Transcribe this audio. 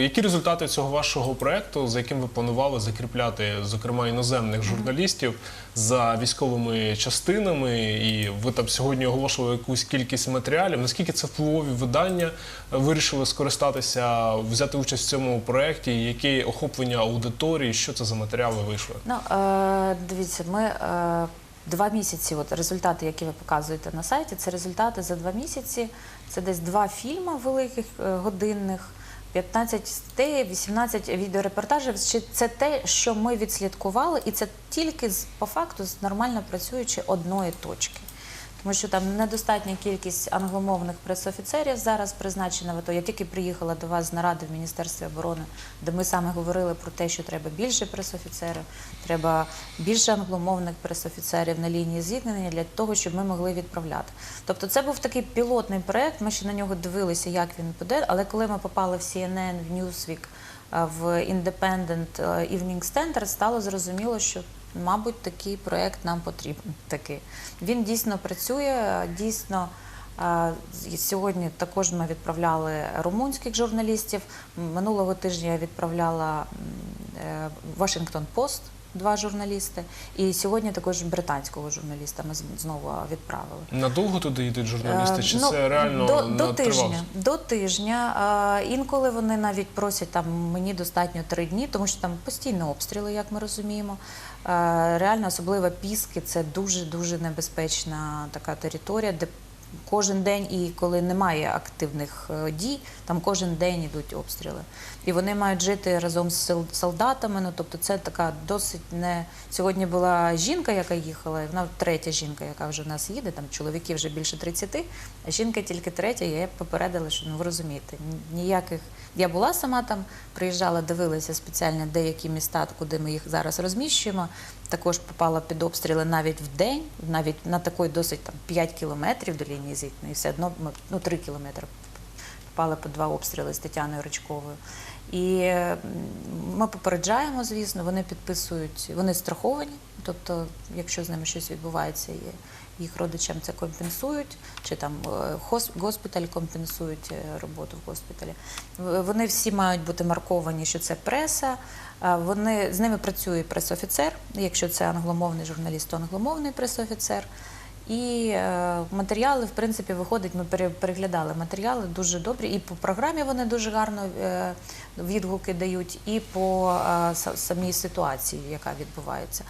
які результати цього вашого проекту, за яким ви планували закріпляти, зокрема, іноземних журналістів за військовими частинами? І ви там сьогодні оголошували якусь кількість матеріалів. Наскільки це впливові видання? Вирішили скористатися, взяти участь в цьому проєкті? Які охоплення аудиторії? Що це за матеріали вийшли? Ну, е, дивіться, ми е, два місяці, от результати, які ви показуєте на сайті, це результати за два місяці. Це десь два фільми великих е, годинних, 15 статей, 18 відеорепортажів. Чи Це те, що ми відслідкували, і це тільки з по факту з нормально працюючи одної точки. Тому що там недостатня кількість англомовних пресофіцерів зараз призначена в АТО. Я тільки приїхала до вас з наради в Міністерстві оборони, де ми саме говорили про те, що треба більше пресофіцерів, треба більше англомовних пресофіцерів на лінії зіткнення для того, щоб ми могли відправляти. Тобто, це був такий пілотний проект. Ми ще на нього дивилися, як він буде. Але коли ми попали в CNN, в Newsweek, е, в Independent е, Evening Standard, стало зрозуміло, що Мабуть, такий проект нам потрібен. Такий. Він дійсно працює, дійсно. е, Сьогодні також ми відправляли румунських журналістів. Минулого тижня я відправляла Вашингтон Пост. Post, два журналісти. І сьогодні також британського журналіста ми знову відправили. Надовго туди йдуть журналісти? Е, Чи ну, це реально до, до тижня? До тижня. Е, Інколи вони навіть просять там мені достатньо три дні, тому що там постійні обстріли, як ми розуміємо. Е, Реально, особливо піски, це дуже дуже небезпечна така територія, де кожен день, і коли немає активних е, дій, там кожен день йдуть обстріли. І вони мають жити разом з солдатами. Ну тобто, це така досить не сьогодні була жінка, яка їхала, і вона третя жінка, яка вже в нас їде. Там чоловіків вже більше 30, а жінка тільки третя. Я попередила, що ну ви розумієте, ніяких. Я була сама там, приїжджала, дивилася спеціально деякі міста, куди ми їх зараз розміщуємо. Також попала під обстріли навіть в день, навіть на такої досить там 5 кілометрів до лінії зіткнення, і все одно ну 3 кілометри попали по два обстріли з Тетяною Ричковою. І ми попереджаємо, звісно, вони підписують, вони страховані. Тобто, якщо з ними щось відбувається, їх родичам це компенсують, чи там е, госпіталь компенсують е, роботу в госпіталі. Вони всі мають бути марковані, що це преса. Вони з ними працює пресофіцер. Якщо це англомовний журналіст, то англомовний пресофіцер. І е, матеріали, в принципі, виходить, ми пере- переглядали матеріали дуже добрі. І по програмі вони дуже гарно відгуки дають, і по самій ситуації, яка відбувається.